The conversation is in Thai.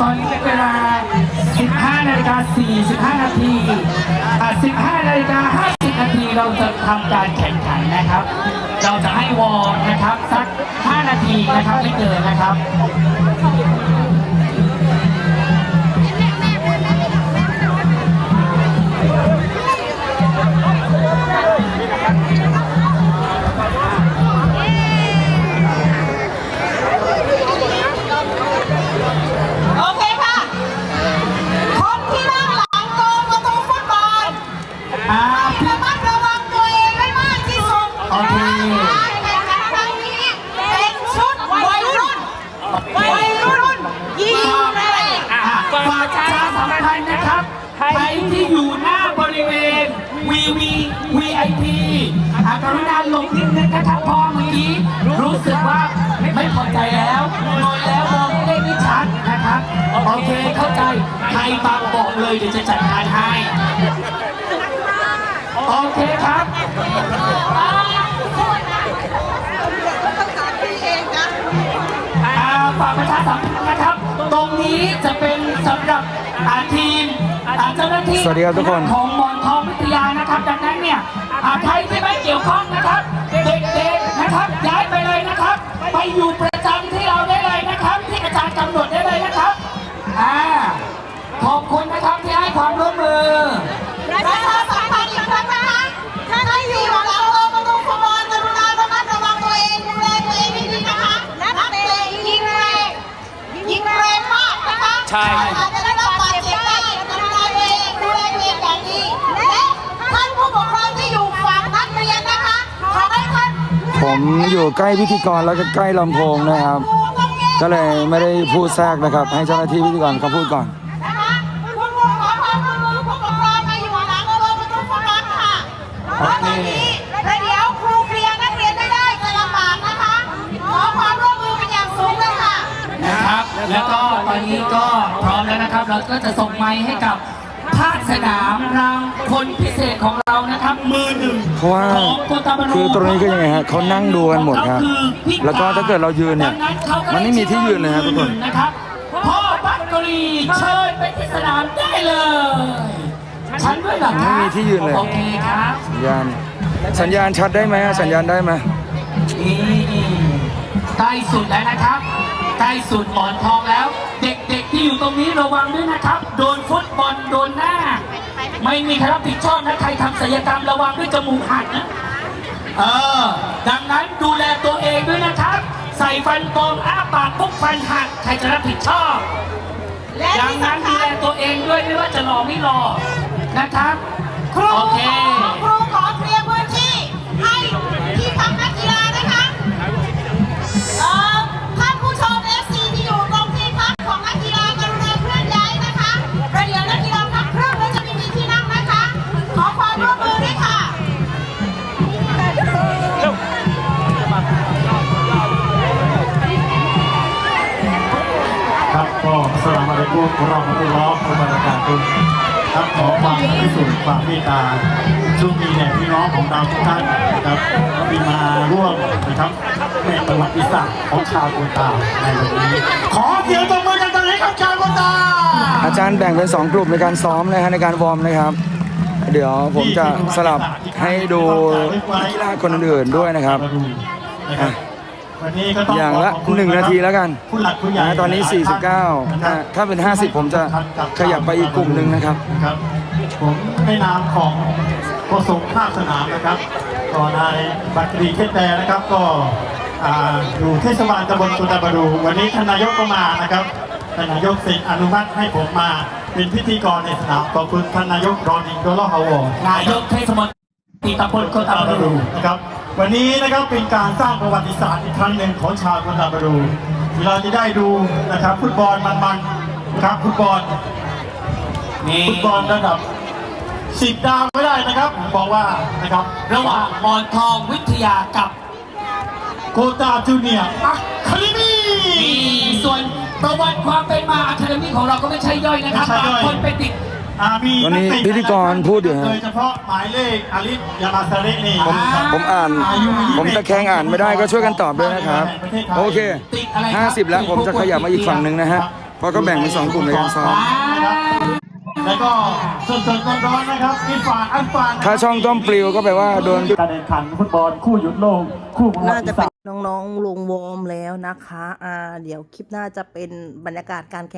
ตอนนี้เป็นเวลา 15 นาฬิกา 45 นาทีอะ15 นาฬิกา 50 นาทีเราจะทำการแข่งขันนะครับ เราจะให้วอร์มนะครับ สัก 5 นาทีนะครับไม่เกินนะครับ อยู่หน้าบริเวณ VV VIP อากรุณาลงนิดนึงนะครับเพอเมื่อกี้รู้สึกว่าไม่พอใจแล้วนอนแล้วมองไม่ได้ชัดนะครับโอเคเข้าใจใครบางบอกเลยเดี๋ยวจะจัดการให้โอเคครับอ่าฝากประชาสัมพันธ์นะครับ ตรงนี้จะเป็นสำหรับทีม อ่าเจ้าหน้าที่สวัสดีครับทุกคนของหมอนทองวิทยานะครับดังนั้นเนี่ยอ่าใครที่ไม่เกี่ยวข้องนะครับ เด็กๆนะครับย้ายไปเลยนะครับ ไปอยู่ประจำที่เราได้เลยนะครับ ผมอยู่ใกล้พิธีกรแล้วก็ใกล้ลำโพงนะครับ ก็เลยไม่ได้พูดแทรกนะครับ ให้เจ้าหน้าที่พิธีกรเขาพูดก่อน นะคะคุณครูขอความร่วมมือครับตอนนี้แล้วเดี๋ยวครูเคลียร์นักเรียนได้จะลำบากนะคะขอความร่วมมือเป็นอย่างสูงเลยค่ะนะครับ แล้วก็ตอนนี้ก็พร้อมแล้วนะครับ เราก็จะส่งไม้ให้กับ ภาคสนามรางคนพิเศษของเรานะครับ มือหนึ่งเพราะว่าของโกตาบารูคือตรงนี้ก็ยังไงฮะเขานั่งดูกันหมดครับของเาคือแล้วก็ถ้าเกิดเรายืนเนี่ยดังขาก็มันไม่มีที่ยืนเลยครับทุกคนนะครับพ่อบัตกรีเชิญไปที่สนามได้เลยฉันด้วยเหรอครับไม่มีที่ยืนเลยโอเคครับสัญญาณสัญญาณชัดได้ไหมฮะสัญญาณได้ไหมนี่ใกล้สุดแล้วนะครับใกล้สุดหมอนทองแล้ว เด็กๆที่อยู่ตรงนี้ระวังด้วยนะครับ โดนฟุตบอลโดนหน้า ไม่มีใครรับผิดชอบนะใครทำศัลยกรรมระวังด้วยจมูกหักนะเออดังนั้นดูแลตัวเองด้วยนะครับ ใส่ฟันปลอมอ้าปากปุ๊บฟันหักใครจะรับผิดชอบและดังที่นั้นสำดูคัแลญตัวเองด้วยไม่ว่าจะรอไม่รอนะครับครูโอเคครูขอเคลียร์ สลามอะลัยกุมเราขอร้องขอบรรยากาศคุณครับขอความพิสูจน์ความเมตตาช่วงนี้เนี่ยพี่น้องของเราทุกท่านนะครับที่มาร่วมนะครับในประวัติศาสตร์ของชาวโกตาในวันนี้ ขอเสียงตบมือดังๆให้กับชาวโกตาอาจารย์แบ่งเป็น 2 กลุ่มในการซ้อมนะฮะในการวอร์มนะครับ เดี๋ยวผมจะสลับให้ดูนักกีฬาคนอื่นๆด้วยนะครับนะครับ วันนี้ก็ต้องอย่างละ ขบคุณหนึ่งนาทีแล้วกันผู้หลักผู้ใหญ่นะตอนนี้49นะครับถ้าถ้าเป็น 50 ผมจะขยับไปอีกกลุ่มหนึ่งนะครับนะครับ ผมในนามของโฆษกภาคสนามนะครับก็นายบัตรีเทศแต่นะครับก็อ่าอยู่เทศบาลตำบลสุตาบารูวันนี้ท่านนายกก็มานะครับท่านนายกเซ็นอนุมัติให้ผมมาเป็นพิธีกรในสนามขอบคุณท่านนายกรอนิงโดลฮาวอร์ นายกเทศมนตรีตำบลโคตาบารูนะครับ วันนี้นะครับเป็นการสร้างประวัติศาสตร์อีกครั้งหนึ่งของชาวโคตาบารูที่เราจะได้ดูนะครับฟุตบอลมันๆนะครับฟุตบอลนี่ฟุตบอลระดับสิบดาวไม่ได้นะครับผมบอกว่านะครับระหว่างหมอนทองวิทยากับโคตาจูเนียร์อะคาเดมี่มีส่วนประวัติความเป็นมาอะคาเดมี่ของเราก็ไม่ใช่ย่อยนะครับไม่ใช่ย่บางอยคนไปติด อ่ามีตอนนี้กเะพิธีกรพูดอยู่ฮะโดยเฉพาะหมายเลขอาลิสยามาซาเระนี่ผมผมอ่าน ผมตะแคงอ่านไม่ได้ก็ช่วยกันตอบด้วยนะครับ โอเค 50 แล้วผมจะขยับมาอีกฝั่งหนึ่งนะฮะ เพราะก็แบ่งเป็นสองกลุ่มในการซ้อมนะครับแล้วก็สดๆร้อนๆนะครับอีฟานอันฟานถ้าช่องต้มปลิวก็แปลว่าโดนการแข่งขันฟุตบอลคู่หยุดโลกคู่ประวัน่าติจะศาเป็สตร์นน้องๆลงวอร์มแล้วนะคะ อ่า เดี๋ยวคลิปหน้าจะเป็นบรรยากาศการแข่ง